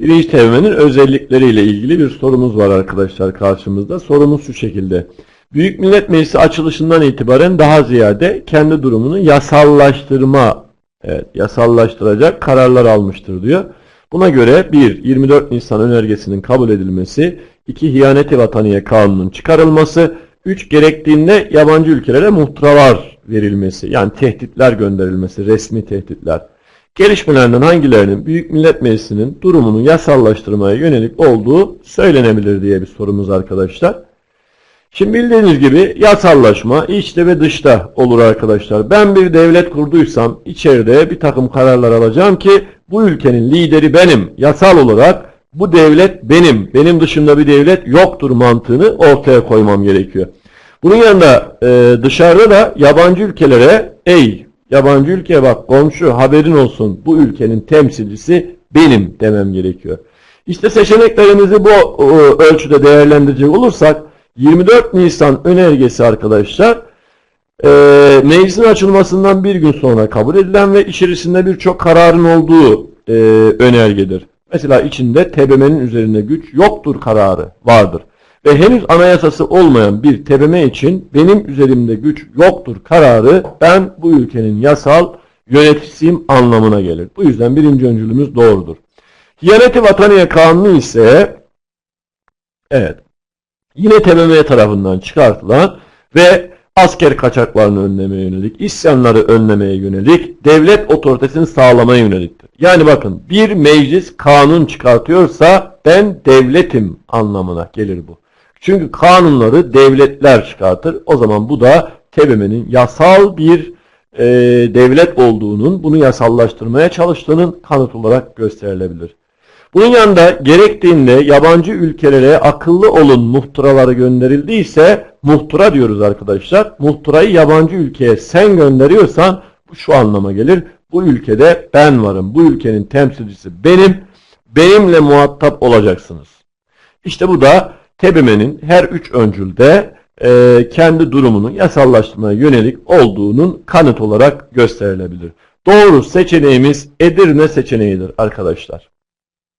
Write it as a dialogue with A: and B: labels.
A: Birinci teğmenin özellikleriyle ilgili bir sorumuz var arkadaşlar karşımızda. Sorumuz şu şekilde. Büyük Millet Meclisi açılışından itibaren daha ziyade kendi durumunu yasallaştırma, evet, yasallaştıracak kararlar almıştır diyor. Buna göre 1. 24 Nisan önergesinin kabul edilmesi, 2. Hiyaneti Vataniye Kanunu'nun çıkarılması, 3. Gerektiğinde yabancı ülkelere muhtıralar verilmesi, yani tehditler gönderilmesi, resmi tehditler. Gelişmelerden hangilerinin Büyük Millet Meclisi'nin durumunu yasallaştırmaya yönelik olduğu söylenebilir diye bir sorumuz arkadaşlar. Şimdi bildiğiniz gibi yasallaşma içte ve dışta olur arkadaşlar. Ben bir devlet kurduysam içeride bir takım kararlar alacağım ki bu ülkenin lideri benim. Yasal olarak bu devlet benim. Benim dışında bir devlet yoktur mantığını ortaya koymam gerekiyor. Bunun yanında e, dışarıda da yabancı ülkelere ey yabancı ülkeye bak komşu haberin olsun bu ülkenin temsilcisi benim demem gerekiyor. İşte seçeneklerimizi bu e, ölçüde değerlendirecek olursak 24 Nisan önergesi arkadaşlar e, meclisin açılmasından bir gün sonra kabul edilen ve içerisinde birçok kararın olduğu e, önergedir. Mesela içinde TBMM'nin üzerinde güç yoktur kararı vardır. Ve henüz anayasası olmayan bir TBMM için benim üzerimde güç yoktur kararı ben bu ülkenin yasal yöneticisiyim anlamına gelir. Bu yüzden birinci öncülümüz doğrudur. Hiyaneti Vataniye Kanunu ise evet yine TBMM tarafından çıkartılan ve asker kaçaklarını önlemeye yönelik, isyanları önlemeye yönelik, devlet otoritesini sağlamaya yöneliktir. Yani bakın bir meclis kanun çıkartıyorsa ben devletim anlamına gelir bu. Çünkü kanunları devletler çıkartır. O zaman bu da TBMM'nin yasal bir e, devlet olduğunun, bunu yasallaştırmaya çalıştığının kanıt olarak gösterilebilir. Bunun yanında gerektiğinde yabancı ülkelere akıllı olun muhtıraları gönderildiyse muhtıra diyoruz arkadaşlar. Muhtırayı yabancı ülkeye sen gönderiyorsan bu şu anlama gelir. Bu ülkede ben varım. Bu ülkenin temsilcisi benim. Benimle muhatap olacaksınız. İşte bu da TBMM'nin her üç öncülde e, kendi durumunu yasallaştırmaya yönelik olduğunun kanıt olarak gösterilebilir. Doğru seçeneğimiz Edirne seçeneğidir arkadaşlar.